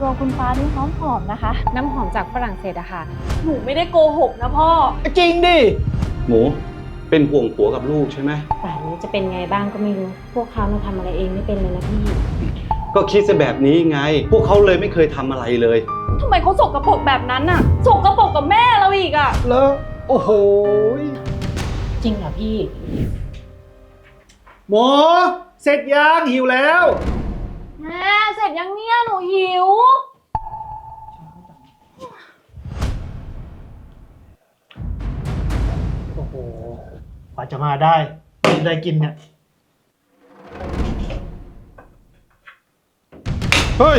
ตัวคุณฟ้านี่หอมหอมๆนะคะ น้ำหอมจากฝรั่งเศสอะค่ะ หนูไม่ได้โกหกนะพ่อ จริงดิ หมูเป็นห่วงผัวกับลูกใช่ไหมป่านนี้จะเป็นไงบ้างก็ไม่รู้ พวกเขามาทำอะไรเองไม่เป็นเลยนะพี่ ก็คิดซะแบบนี้ไง พวกเขาเลยไม่เคยทำอะไรเลย ทำไมเขาสกปรกแบบนั้นน่ะสกปรกกับแม่เราอีกอะแล้ว โอ้โหจริงเหรอพี่ หมอ เสร็จยังหิวแล้ว แม่เสร็จยังเนี่ยหนูหิว โอ้โหกว่าจะมาได้ได้กินเนี่ย เฮ้ย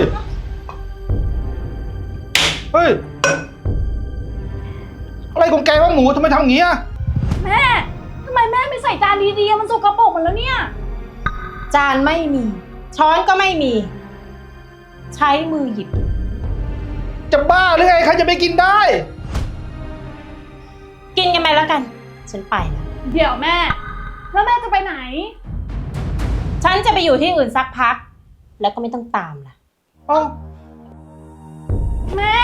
เฮ้ย อะไรของแกวะหมูทำไมทำอย่างนี้อะแม่ทำไมแม่ไม่ใส่จานดีๆ มันสกปรกหมดแล้วเนี่ย จานไม่มี ช้อนก็ไม่มี ใช้มือหยิบ จะบ้าหรือไงใครจะไปกินได้ กินกันไปแล้วกัน ฉันไปแล้วเดี๋ยวแม่ แล้วแม่จะไปไหน ฉันจะไปอยู่ที่อื่นสักพัก แล้วก็ไม่ต้องตามล่ะเอ้าแม่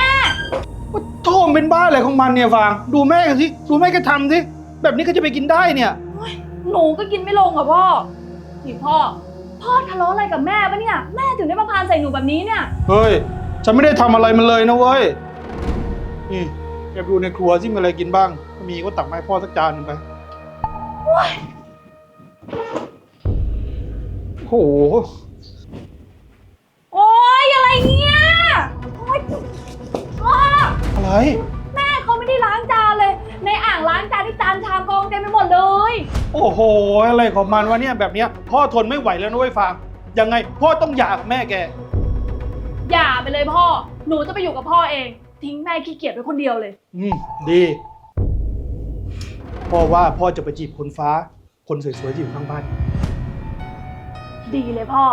โทมเป็นบ้าอะไรของมันเนี่ยฟาง ดูแม่กันสิดูแม่ก็ทำสิแบบนี้ก็จะไปกินได้เนี่ย หนูก็กินไม่ลงอะพ่อนี่พ่อ พ่อทะเลาะอะไรกับแม่ปะเนี่ย แม่ถึงได้มาพานใส่หนูแบบนี้เนี่ย เฮ้ย ฉันไม่ได้ทำอะไรมันเลยนะเว้ย นี่แกไปดูในครัวที่มีอะไรกินบ้าง ถ้ามีก็ตักมาให้พ่อสักจานหนึ่งไปโอ้โห โอ๊ยอะไรเนี่ยโอ๊ยพ่ออะไร แม่เขาไม่ได้ล้างจานเลย ในอ่างล้างจานที่จานชามกองเต็มไปหมดเลย โอ้โห อะไรของมันวะเนี่ยแบบเนี้ยพ่อทนไม่ไหวแล้วนะเว้ยฟางยังไงพ่อต้องหย่ากับแม่แก อย่าไปเลยพ่อ หนูจะไปอยู่กับพ่อเอง ทิ้งแม่ขี้เกียจไว้คนเดียวเลย อืมดีพ่อว่าพ่อจะไปจีบคนฟ้า คนสวยๆที่อยู่ข้างบ้าน ดีเลยพ่อ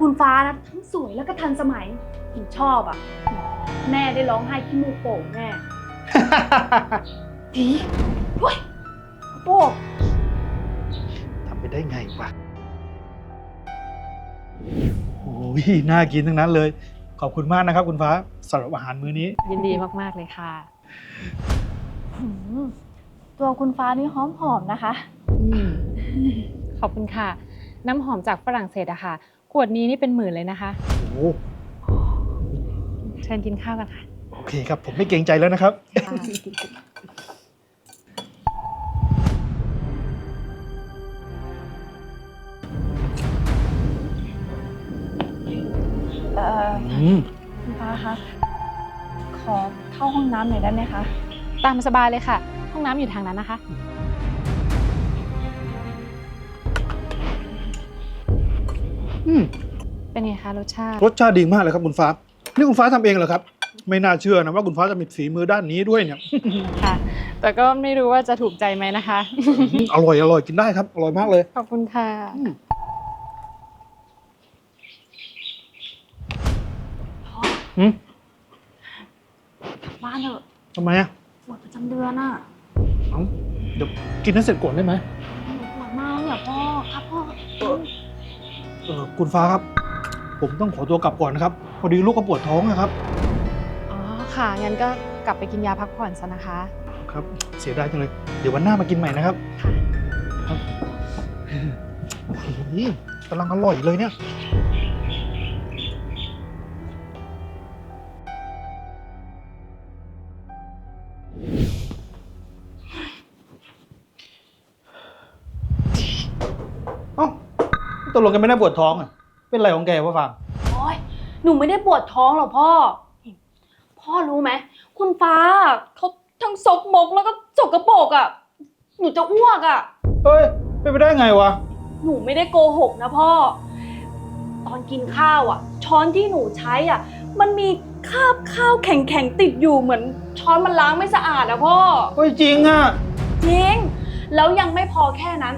คุณฟ้านะทั้งสวยแล้วก็ทันสมัยหนูชอบอะ แม่ได้ร้องไห้ขี้มูกโป่งแม่ผีเฮ้ยโป่งทำ ไปได้ไงวะโอ้ยน่ากินทั้งนั้นเลย ขอบคุณมากนะครับ คุณฟ้าสำหรับอาหารมื้อนี้ ยินดีมากๆเลยค่ะ หืมตัวคุณฟ้านี่หอมหอมๆนะคะ ขอบคุณค่ะ น้ำหอมจากฝรั่งเศสอะค่ะ ขวดนี้นี่เป็นหมื่นเลยนะคะ โอ้โหเชิญกินข้าวกันค่ะ โอเคครับ ผมไม่เกรงใจแล้วนะครับเอ่ออืมคุณฟ้าคะ ขอเข้าห้องน้ำหน่อยได้ไหมคะ ตามสบายเลยค่ะ ห้องน้ำอยู่ทางนั้นนะคะ อืมเป็นไงคะรสชาติ รสชาติดีมากเลยครับคุณฟ้า นี่คุณฟ้าทำเองเหรอครับ ไม่น่าเชื่อนะว่าคุณฟ้าจะมีฝีมือด้านนี้ด้วยเนี่ย ค่ะ แต่ก็ไม่รู้ว่าจะถูกใจไหมนะคะ อร่อยอร่อยกินได้ครับ อร่อยมากเลย ขอบคุณค่ะ อืมกลับบ้านเถอะทำไมอะปวดประจำเดือนอะเอ้าเดี๋ยวกินให้เสร็จก่อนได้ไหมหนูปวดมากเนี่ยพ่อครับพ่อเออคุณฟ้าครับ ผมต้องขอตัวกลับก่อนนะครับ พอดีลูกก็ปวดท้องนะครับ อ๋อค่ะ งั้นก็กลับไปกินยาพักผ่อนซะนะคะ ครับ เสียดายจังเลย เดี๋ยววันหน้ามากินใหม่นะครับ ค่ะ ครับนี่กำลังอร่อยเลยเนี่ย ตกลงกันไม่ได้ปวดท้องอะ เป็นไรของแกวะฟางโอ๊ยหนูไม่ได้ปวดท้องหรอกพ่อ พ่อรู้ไหม คุณฟ้าเขาทั้งซกมกแล้วก็สกปรกอะ หนูจะอ้วกอะ เฮ้ยเป็นไปได้ไงวะ หนูไม่ได้โกหกนะพ่อ ตอนกินข้าวอะ ช้อนที่หนูใช้อะ มันมีคราบข้าวแข็งๆติดอยู่เหมือน ช้อนมันล้างไม่สะอาดอะพ่อ เฮ้ยจริงอะ จริง แล้วยังไม่พอแค่นั้น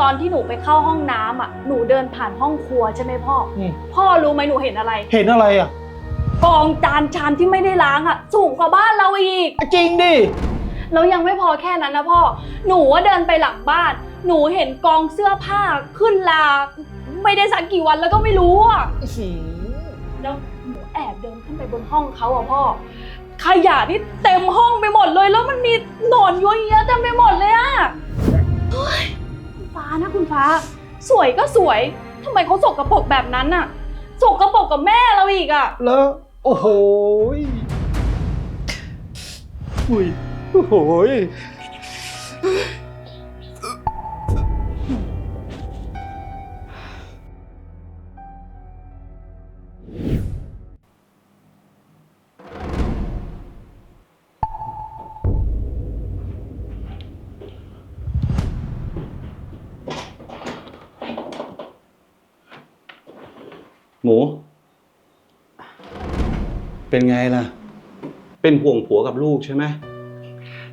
ตอนที่หนูไปเข้าห้องน้ำอะ หนูเดินผ่านห้องครัวใช่ไหมพ่อ อืม พ่อรู้ไหมหนูเห็นอะไร เห็นอะไรอะกองจานชามที่ไม่ได้ล้างอะ สูงกว่าบ้านเราอีก จริงดิแล้วยังไม่พอแค่นั้นนะพ่อ หนูว่าเดินไปหลังบ้าน หนูเห็นกองเสื้อผ้าขึ้นลา ไม่ได้สักกี่วันแล้วก็ไม่รู้อะ แล้วหนูแแอบเดินขึ้นไปบนห้องเขาอะพ่อ ขยะนี่เต็มห้องไปหมดเลย แล้วมันมีหนอนยัวเยียเต็มไปหมดเลยอะเฮ้ยคุณ ฟ้านะคุณฟ้า สวยก็สวยทำไมเขาสกรปรกแบบนั้นน่ะสกรปรกกับแม่เราอีกอะแล้ว โอ้โหยอุ้ยโอ้โหย หมู เป็นไงล่ะ เป็นห่วงผัวกับลูกใช่ไหม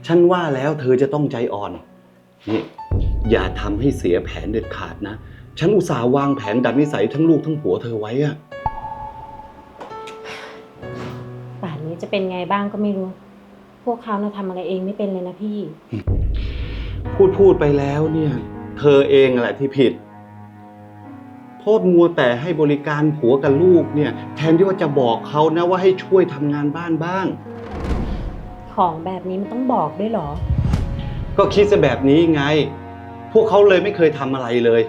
ฉันว่าแล้วเธอจะต้องใจอ่อน นี่ อย่าทำให้เสียแผนเด็ดขาดนะ ฉันอุตส่าห์วางแผนดัดนิสัยทั้งลูกทั้งผัวเธอไว้อะป่านนี้จะเป็นไงบ้างก็ไม่รู้ พวกเขาน่ะทำอะไรเองไม่เป็นเลยนะพี่ พูดพูดไปแล้วเนี่ย เธอเองแหละที่ผิด โทษมัวแต่ให้บริการผัวกับลูกเนี่ย แทนที่ว่าจะบอกเขานะว่าให้ช่วยทำงานบ้านบ้าง ของแบบนี้มันต้องบอกด้วยเหรอ ก็คิดซะแบบนี้ไง พวกเขาเลยไม่เคยทำอะไรเลย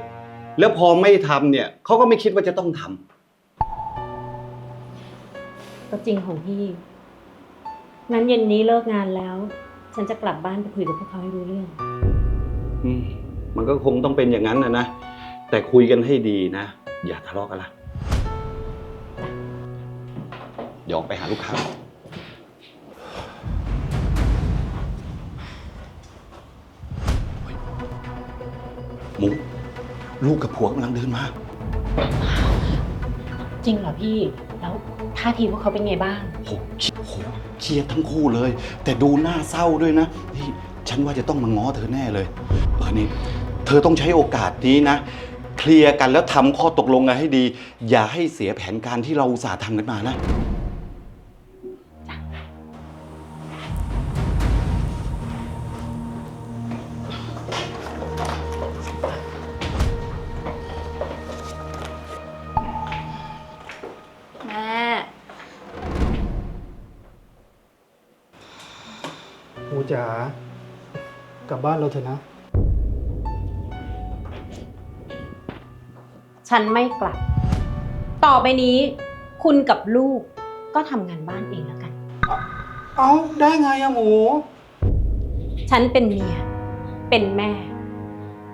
แล้วพอไม่ทำเนี่ยเขาก็ไม่คิดว่าจะต้องทำ ก็จริงของพี่ งั้นเย็นนี้เลิกงานแล้ว ฉันจะกลับบ้านไปคุยกับพวกเขาให้รู้เรื่อง อืมมันก็คงต้องเป็นอย่างนั้นนะนะ แต่คุยกันให้ดีนะ อย่าทะเลาะกันละเดี๋ยวออกไปหาลูกค้าหมูลูกกับผัวกำลังเดินมา จริงเหรอพี่ แล้วท่าทีพวกเขาเป็นไงบ้าง โหเคโหเครียดทั้งคู่เลย แต่ดูหน้าเศร้าด้วยนะนี่ฉันว่าจะต้องมาง้อเธอแน่เลย เออนี่ เธอต้องใช้โอกาสนี้นะ เคลียร์กันแล้วทำข้อตกลงกันให้ดี อย่าให้เสียแผนการที่เราอุตส่าห์ทำกันมานะ แม่ หมูจ๋ากลับบ้านเราเถอะนะ ฉันไม่กลับ ต่อไปนี้ คุณกับลูกก็ทำงานบ้านเองแล้วกัน เอาได้ไงอะหมู ฉันเป็นเมีย เป็นแม่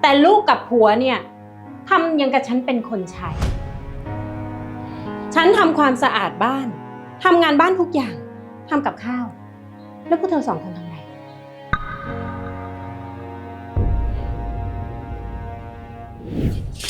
แต่ลูกกับผัวเนี่ยทำยังกับฉันเป็นคนใช้ ฉันทำความสะอาดบ้านทำงานบ้านทุกอย่างทำกับข้าว แล้วพวกเธอสองคนทำอะไรจ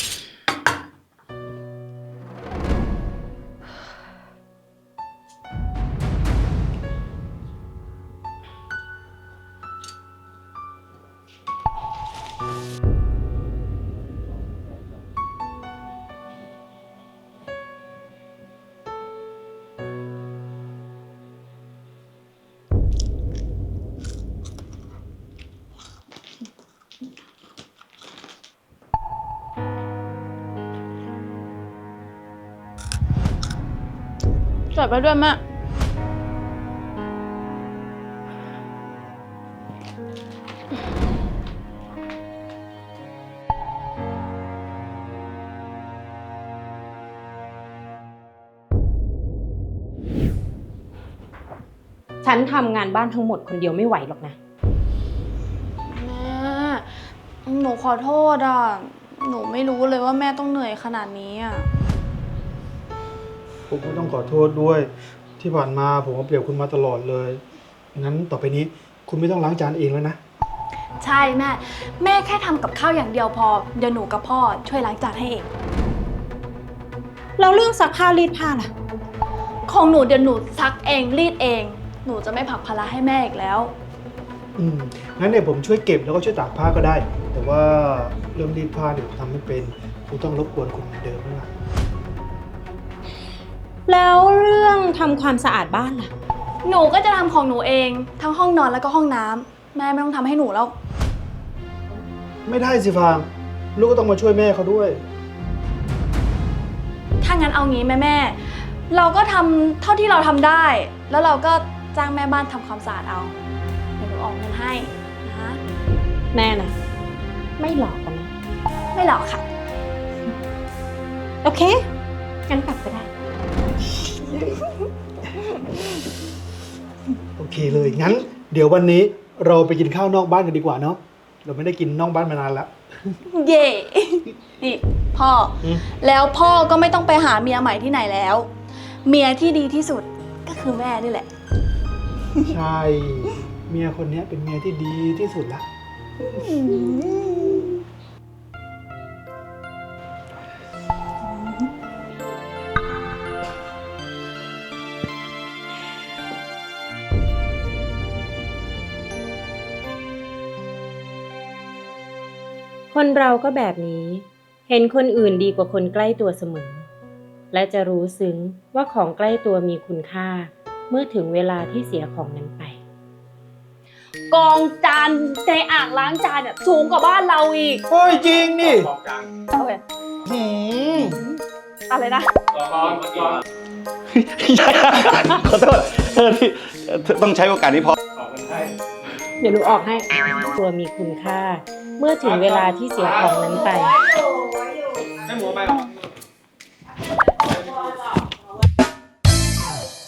ดไปด้วยแม่ฉันทำงานบ้านทั้งหมดคนเดียวไม่ไหวหรอกนะ แม่ หนูขอโทษอะ หนูไม่รู้เลยว่าแม่ต้องเหนื่อยขนาดนี้อะ ผมก็ต้องขอโทษด้วย ที่ผ่านมาผมก็เปรียบคุณมาตลอดเลยงั้นต่อไปนี้คุณไม่ต้องล้างจานเองแล้วนะ ใช่แม่ แม่แค่ทำกับข้าวอย่างเดียวพอ เดี๋ยวหนูกับพ่อช่วยล้างจานให้เอง แล้วเรื่องซักผ้ารีดผ้าล่ะ ของหนูเดี๋ยวหนูซักเองรีดเอง หนูจะไม่ผลักภาระให้แม่อีกแล้ว อืมงั้นเนี่ยผมช่วยเก็บแล้วก็ช่วยตากผ้าก็ได้ แต่ว่าเรื่องรีดผ้าเดี๋ยวผมทำไม่เป็นผมต้องรบกวนคุณเหมือนเดิมแล้วล่ะ แล้วเรื่องทำความสะอาดบ้านล่ะ หนูก็จะทำของหนูเอง ทั้งห้องนอนแล้วก็ห้องน้ำแม่ไม่ต้องทำให้หนูแล้ว ไม่ได้สิฟาง ลูกก็ต้องมาช่วยแม่เขาด้วย ถ้างั้นเอางี้แม่แม่ เราก็ทำเท่าที่เราทำได้ แล้วเราก็จ้างแม่บ้านทำความสะอาดเอา เดี๋ยวหนูออกเงินให้นะคะแน่นะ ไม่หลอกกันนะ ไม่หรอกค่ะ โอเค งั้นกลับก็ได้ โอเคเลยงั้น เดี๋ยววันนี้เราไปกินข้าวนอกบ้านกันดีกว่าเนาะเราไม่ได้กินนอกบ้านมานานแล้วเย่นี่พ่ออม แล้วพ่อก็ไม่ต้องไปหาเมียใหม่ที่ไหนแล้ว เมียที่ดีที่สุดก็คือแม่นี่แหละ ใช่ เมียคนนี้เป็นเมียที่ดีที่สุดละ คนเราก็แบบนี้ เห็นคนอื่นดีกว่าคนใกล้ตัวเสมอ และจะรู้ซึ้งว่าของใกล้ตัวมีคุณค่า เมื่อถึงเวลาที่เสียของนั้นไป กองจานในอ่างล้างจานเนี่ยสูงกว่าบ้านเราอีกโอ้ยจริงนี่โอเคหืมอะไรนะขอโทษเออที่เออต้องใช้โอกาสนี้พอเดี๋ยวหนูออกให้ ตัวมีคุณค่า เมื่อถึงเวลาที่เสียของนั้นไป ให้หมูไป